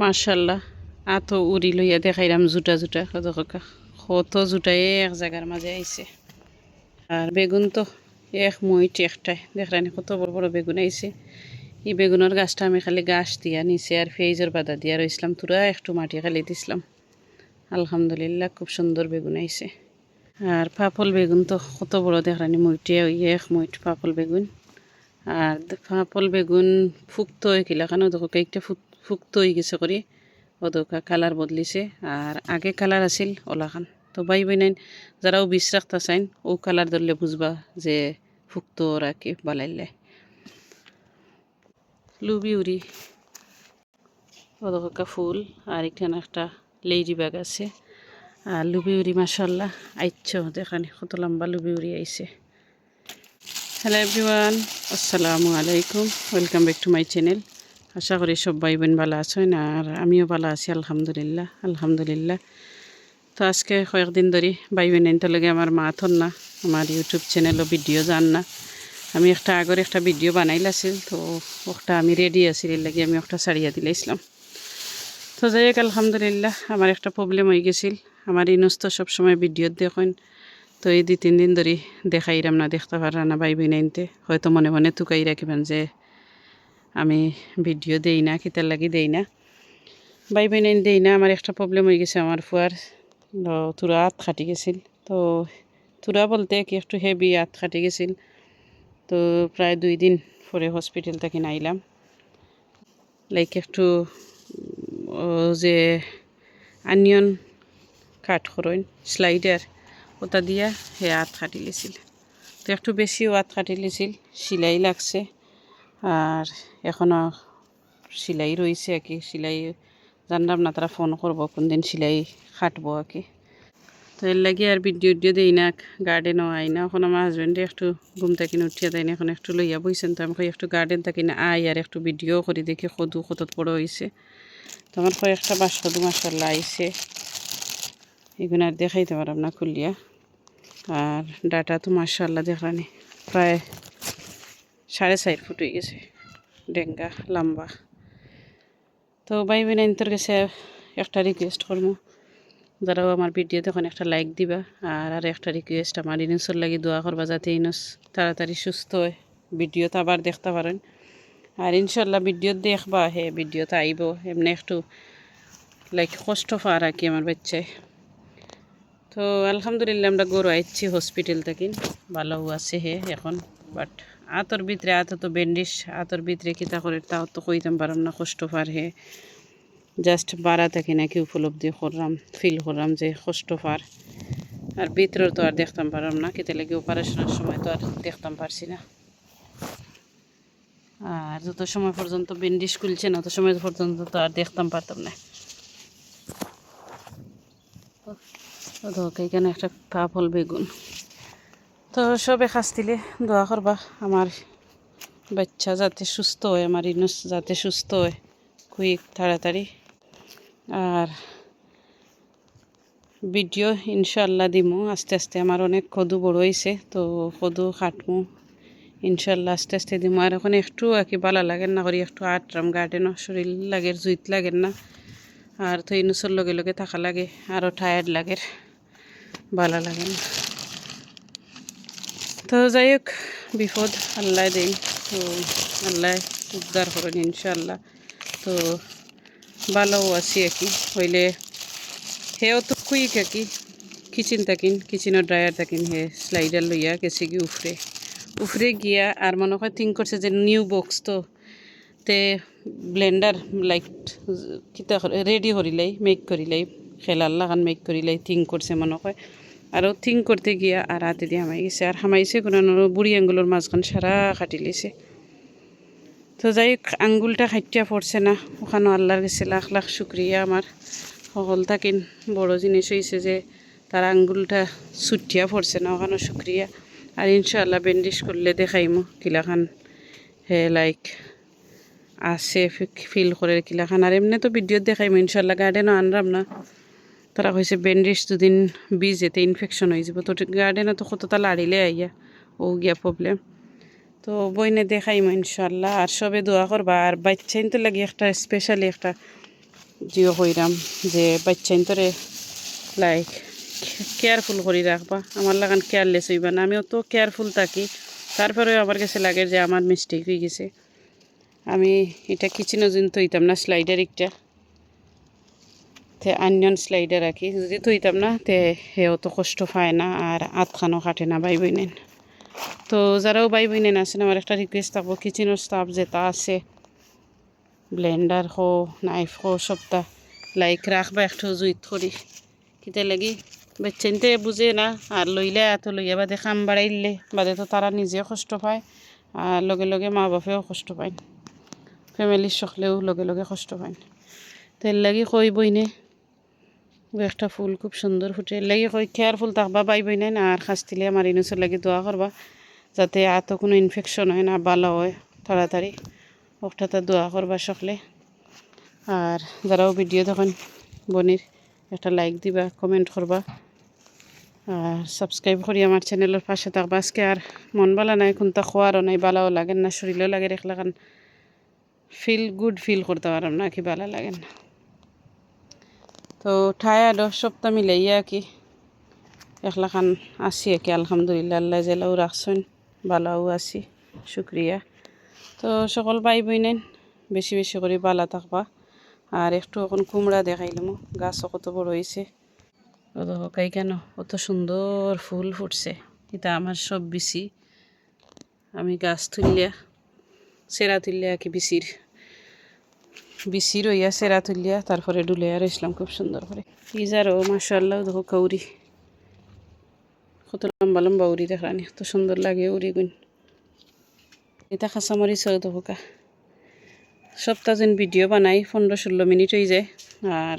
মার্শাল্লাহ আত উড়ি লইয়া দেখাইলাম জুটা জুটা কত জুটাই এক জায়গার মাঝে আইছে। আর বেগুন তো এক মুইট একটাই। দেখলানি কত বড় বড় বেগুন আইছে। এই বেগুনের গাছটা আমি খালি গাছ দিয়া নিচে আর ফেজের বাদা দিয়া রইছিলাম তুরা একটু মাটি খালি দিছিলাম। আলহামদুলিল্লাহ, খুব সুন্দর বেগুন আইছে। আর পাপল বেগুন তো কত বড়, দেখলানি মুইটে এক মুইট পাপল বেগুন। আর পাপল বেগুন ফুক্ত কেন দেখো কেকটা ফুক্ত হয়ে গেছে করে। ওদকা কালার বদলিছে আর আগে কালার আছিল ওলাখান। তো বাই বাই নাইন যারাও বিষ রাখতে চাইন ও কালার ধরলে বুঝবা যে ফুক্ত রাখি বালাইলে। লুবি উড়ি ওদকা ফুল, আর এখানে একটা লেডি ব্যাগ আছে। আর লুবি উড়ি মাসাল্লাহ আইচ্ছ দেখানি, কত লম্বা লুবি উড়ি আইছে। হ্যালো এভরিওয়ান, আসসালামু আলাইকুম, welcome back to my channel. আশা করি সব ভাই বোন ভালো আছেন আর আমিও ভালো আছি, আলহামদুলিল্লাহ আলহামদুলিল্লাহ। তো আজকে কয়েকদিন ধরে ভাই বোন লাগে আমার মা থন না, আমার ইউটিউব চ্যানেলও ভিডিও যান না। আমি একটা আগর একটা ভিডিও বানাইলাছিল তো ওটা আমি রেডি আছি, এর লাগে আমি একটা ছাড়িয়া দিলাইছিলাম। তো যাই হোক আলহামদুলিল্লাহ, আমার একটা প্রবলেম হয়ে গেছিল। আমার ইনুস তো সবসময় ভিডিও দেখেন, তো এই দুই তিন দিন ধরে দেখাইরাম না, দেখতে পারা না ভাই বোন হয়তো মনে মনে তুকাই রাখিবেন যে আমি ভিডিও দেই না, কিতার লাগি দেই না। বাই বোন দেই না, আমার একটা প্রবলেম হয়ে গেছে, আমার ফুয়ার তুরা হাত খাটি গেছিল। তো তুরা বলতে কি, একটু হেভি হাত খাটি গেছিল। তো প্রায় দুই দিন পরে হসপিটাল থেকে নাইলাম। লাইক একটু যে আনিয়ন কাট করেন স্লাইডার ওটা দিয়া হে হাত খাটি লেছিল তো একটু বেশিও হাত খাটি লেছিল সিলাই লাগছে। আর এখনও সিলাই রয়েছে আর কি। সিলাই জানলাম না তারা ফোন করব কোন দিন সিলাই খাটবো আর কি। তো এর লাগে আর ভিডিও উডিও দেই না গার্ডেনও আই না। এখন আমার হাজব্যান্ডে একটু ঘুম থাকি উঠিয়া দেয় না, এখন একটু লইয়া বইছেন তো। আমি একটু গার্ডেন থাকি না আই আর একটু ভিডিও করি, দেখি সদু কতত বড় হয়েছে তো আমার কয়েকটা বাস সদু মাসাল্লাহ আইছে। এগুলো আর দেখাইতে পারলাম না খুলিয়া। আর ডাটা তো মাসাল্লাহ দেখলানি প্রায় সাড়ে চার ফুট হয়ে গেছে, ডেঙ্গা, লম্বা। তো ভাই তোর কাছে একটা রিকোয়েস্ট করব যারাও আমার ভিডিও তখন একটা লাইক দিবা। আর আর একটা রিকোয়েস্ট আমার ইনুসর লাগি দোয়া করবা যাতে ইনুস তাড়াতাড়ি সুস্থ হয়। ভিডিওতে আবার দেখতে পারেন। আর ইনশাল্লাহ ভিডিও দেখবা, হে ভিডিওতে আইব। এমনি একটু লাইক কষ্ট পার আর কি আমার বাচ্চায়। তো আলহামদুলিল্লাহ আমরা গরু আইছি হসপিটাল থেকে। ভালো আছে হে এখন। বাট আতর ভিতরে আত তো ব্যান্ডিস আতর ভিতরে কিতা করে? তাও তো কইতাম পারাম না, কষ্ট পার হে। জাস্ট বাড়া থেকে নাকি উপলব্ধি করলাম ফিল করলাম যে কষ্ট পার। আর ভিতরের তো আর দেখতাম পারলাম না কিতে লাগে অপারেশনের সময় তো আর দেখতাম পারছি না। আর যত সময় পর্যন্ত ব্যান্ডিস খুলছে না তত সময় পর্যন্ত তো আর দেখতাম পারতাম না। এখানে একটা পাপল বেগুন। তো সবে খাস দিলে দোয়া করবা, আমার বাচ্চা যাতে সুস্থ হয়, আমার ইনুস যাতে সুস্থ হয় কুইক তাড়াতাড়ি। আর ভিডিও ইনশাল্লাহ দিমু, আস্তে আস্তে আমার অনেক কদু বড় হয়েছে তো কদু কাটমু ইনশাল্লাহ আস্তে আস্তে দিমু, আর এখন একটু আর কি ভালো লাগেন না, করি একটু আটরাম গার্ডেনও, শরীর লাগে জুইত লাগেন না। আর তো ইনুসের লগে লগে থাকা লাগে, আরও টায়ার্ড লাগে বালা লাগে না। তো যাই হোক, বিপদ আল্লাহ দেই। তো আল্লাহ উদ্ধার করেন ইনশাল্লাহ তো ভালোও আছি আর কি। হইলে হেও তো কুইক আর কি কিচেন থাকিন, কিচেনের ড্রায়ার থাকিন, হে স্লাইডার লইয়া গেছে কি উফরে। উফরে গিয়া আর মনে হয় থিঙ্ক করছে যে নিউ বক্স তো। তে ব্লেন্ডার লাইক কিতা রেডি করিলাই, মেক করিলাই, খেলার লাগান মেক করিলাই থিঙ্ক করছে মনে হয়। আরও থিঙ্ক করতে গিয়া আর হাতে দিয়ে হামাই গেছে আর হামাইছে কোনো বুড়ি আঙ্গুলের মাঝখান সারা কাটি লিছে তো যাই আঙ্গুলটা খাইটিয়া পড়ছে না। ওখানে আল্লাহর গেছে লাখ লাখ শুক্রিয়া আমার। সকল থাকিন, বড় জিনিস হয়েছে যে তার আঙ্গুলটা ছুটিয়া পড়ছে না ওখানে শুক্রিয়া। আর ইনশাআল্লাহ ব্যান্ডেজ করলে দেখাইমো কিলাখান। হে লাইক আছে ফিল করে কিলাখান। আর এমনি তো ভিডিও দেখাইমো ইনশাল্লাহ গার্ডেনও আনরাম না। তারা কইছে ব্যান্ডেজ দুদিন বীজ এতে ইনফেকশন হয়ে যাব। তো গার্ডেনে তো কতটা লাড়িলে আইয়া, ও গিয়া প্রবলেম তো বইনে দেখাইমো ইনশাল্লাহ আর সবে দোয়া করবা। আর বাচ্চাইন তো লাগে একটা স্পেশালি একটা জিও কইরাম যে বাচ্চাইন তোরে লাইক কেয়ারফুল করে রাখবা। আমার লাগান কেয়ারলেস হইবা না। আমি অত কেয়ারফুল থাকি। তারপরেও আমার কাছে লাগে যে আমার মিস্টেক হয়ে গেছে। আমি এটা কিচেনও দিন তৈতাম না স্লাইডার একটা। তে আনিয়ন স্লাইডার রাখি। যদি তৈতাম না, তে হে অত কষ্ট পায় না, আর আতখানো কাটে না বাই বইনেন তো যারাও বাই বইনেন আছেন, আমার একটা রিকোয়েস্ট থাকব কিচেনের স্টাফ যেটা আছে ব্লেন্ডার হো নাইফ হো, সবটা লাইক রাখবা একটু জুইত করি। কিতে লাগি বেচেনতে বুঝে না, আর লইলে এত লইয়া বাদে খাম বাড়াইলে, বাদে তো তারা নিজে কষ্ট পায়, আর লগে লগে মা বাপেও কষ্ট পায়। ফ্যামিলির সকলেও লগে লগে কষ্ট পায়। তেল লাগি কই বইনে? একটা ফুল খুব সুন্দর ফুটে। লাগি কই কেয়ারফুল থাকবা, বাই বইনে না, আর খাস্তিলে আমার ইনুসের লাগে দোয়া করবা যাতে এত কোনো ইনফেকশন হয় না ভালো হয়, তাড়াতাড়ি। ওটাতে দোয়া করবা সকলে। আর যারাও ভিডিও দেখেন বনির একটা লাইক দিবা কমেন্ট করবা আর সাবস্ক্রাইব করি আমার চ্যানেলের পাশে থাকবা। আজকে আর মন ভালো নাই, কোনটা খোয়ারও নাই ভালোও লাগে না শরীরও লাগে রেখলা কান ফিল গুড ফিল করতে পারলাম না, কি ভালো লাগে না। তো ঠায়া দশ সপ্তাহ মিলাইয়া কি। একলা খান আছি কি, আলহামদুলিল্লাহ, আল্লাহ জেলাও রাখছেন, বালাও আছি, শুক্রিয়া। তো সকল ভাই বইনেন বেশি বেশি করে বালা থাকবা। আর একটু এখন কুমড়া দেখাইলাম গাছ কত বড় হয়েছে ও দেখো, কাই কেন কত সুন্দর ফুল ফুটছে। এটা আমার সব বিচি। আমি গাছ তুললিয়া সেরা তুললিয়া কি বিচির। বিচি রইয়া সেরা তুললিয়া তারপরে আর ইসলাম খুব সুন্দর করে। ইজারও মাসাল্লাহ দেখো কাউরি। কত লম্বা লম্বা উড়ি দেখানি কত সুন্দর লাগে উড়ি গুণ এটা খাঁচামারি চৌ দেখোকা সপ্তাহ যেন ভিডিও বানাই, পনেরো ষোলো মিনিট হয়ে যায়, আর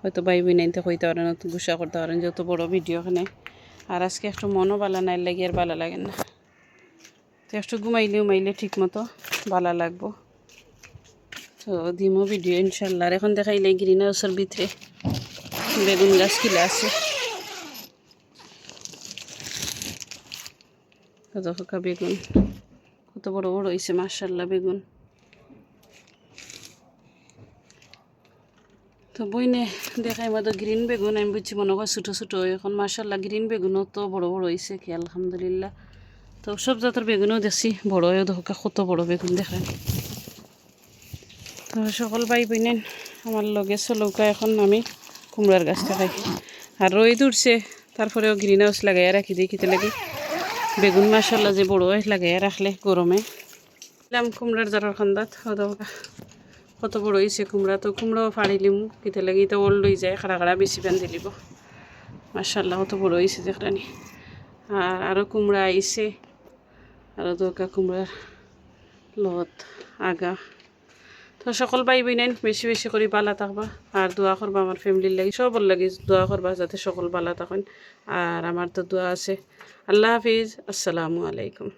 হয়তো বাই বই নাইতে কইতে পারেন গুসা করতে পারেন, যত বড় ভিডিও এখানে আর আজকে একটু মনও বালা নাই, লাগে আর বালা লাগে না। তো একটু ঘুমাইলে উমাইলে ঠিক মতো বালা লাগবো। তো দিমো ভিডিও, ইনশাল্লাহ। এখন দেখাইলে গ্রিন হাউসের ভিতরে বেগুন গাছ কিলা আছে বেগুন, কত বড় বড় হয়েছে মার্শাল্লাহ বেগুন। তো বইনে দেখাই মতো গ্রিন বেগুন, আমি বুঝছি মনে হয় ছোটো ছোটো। এখন মার্শাল্লাহ গ্রিন বেগুনও তো বড় বড় হয়েছে কি, আলহামদুলিল্লাহ। তো সব জাতের বেগুনও দেখছি, বড় হয়ে, দেখো কত বড় বেগুন দেখায়। তো সকল ভাই বইনেন আমার লগে চলৌকা এখন আমি কুমড়ার গাছ দেখাই আর রোদ উঠছে, তারপরেও গ্রিন হাউস লাগাইয়া রাখি দিই খেতে লাগে। বেগুন মাসাল্লাহ যে বড় লাগাইয়া রাখলে গরমে। দিলাম কুমড়ার জারার খান্দাত কত বড় হয়েছে কুমড়া, তো কুমড়াও ফাড়িলিম কিতে লাগে তো ওল্ড হয়ে যায়, খাড়া খাড়া বেশি বান্ধি দিব। মাসাল্লাহ কত বড় হয়েছে দেখরানি আর আরও কুমড়া আইছে আরও দরকার কুমড়ার লত আগা। তো সকল ভাই বোনেন, বেশি বেশি করে বালা থাকবা। আর দোয়া করবা আমার ফ্যামিলির লাগে, সবর লাগে দোয়া করবা যাতে সকল বালা থাকেন। আর আমার তো দোয়া আছে। আল্লাহ হাফিজ। আসসালামু আলাইকুম।